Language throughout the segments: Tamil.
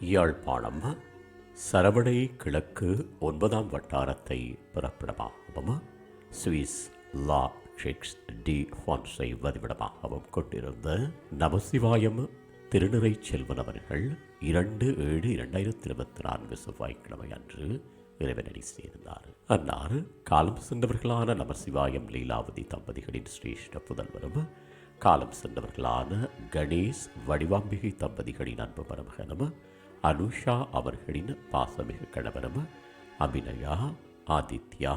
யாழ்ப்பாணம் சரவணை கிழக்கு ஒன்பதாம் வட்டாரத்தை பிறப்பிடமாகவும் சுவிஸ் லா ஷெக்ஸ் டி ஃபான்ஸை வதிவிடமாகவும் கொண்டிருந்த நமசிவாயம் திருநிறை செல்வன் அவர்கள் இரண்டு ஏழு இரண்டாயிரத்தி இருபத்தி நான்கு செவ்வாய்க்கிழமை அன்று இறைவனடி சேர்ந்தார். அன்னார் காலம் சென்றவர்களான நமசிவாயம் லீலாவதி தம்பதிகளின் சிரேஷ்ட புதல்வரும் காலம் சென்றவர்களான கணேஷ் வடிவாம்பிகை தம்பதிகளின் அன்பு மருமகனும் அனுஷா அவர்களின் பாசமிகு கணவனும் அபிநயா ஆதித்யா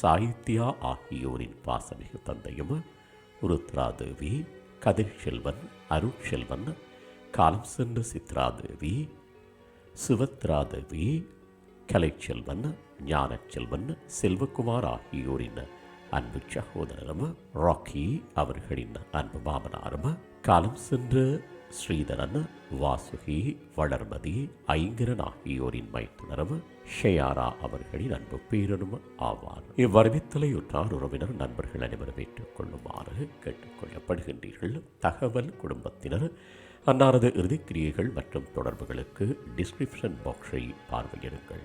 சாகித்யா ஆகியோரின் பாசமிகு தந்தையும் ருத்ராதேவி கதிர்செல்வன் அருட்செல்வன் காலம் சென்ற சித்ராதேவி சுவத்ராதேவி கலைச்செல்வன் ஞானச்செல்வன் செல்வகுமார் ஆகியோரின் அன்பு சகோதரரும் ராக்கி அவர்களின் அன்பு மாமனாரும் காலம் சென்ற ஸ்ரீதரன் வாசுகி வளர்மதி ஐங்கரன் ஆகியோரின் மைத்துணர்வு ஷெயாரா அவர்களின் அன்பு பேரனும் ஆவார் இவ்வறிவித்தலையுற்றார் உறவினர் நண்பர்கள் அனைவரும் ஏற்றுக்கொள்ளுமாறு கேட்டுக்கொள்ளப்படுகின்றீர்கள் தகவல் குடும்பத்தினர் அன்னாரது இறுதிக்கிரியைகள் மற்றும் தொடர்புகளுக்கு டிஸ்கிரிப்ஷன் பாக்ஸை பார்வையிடுங்கள்.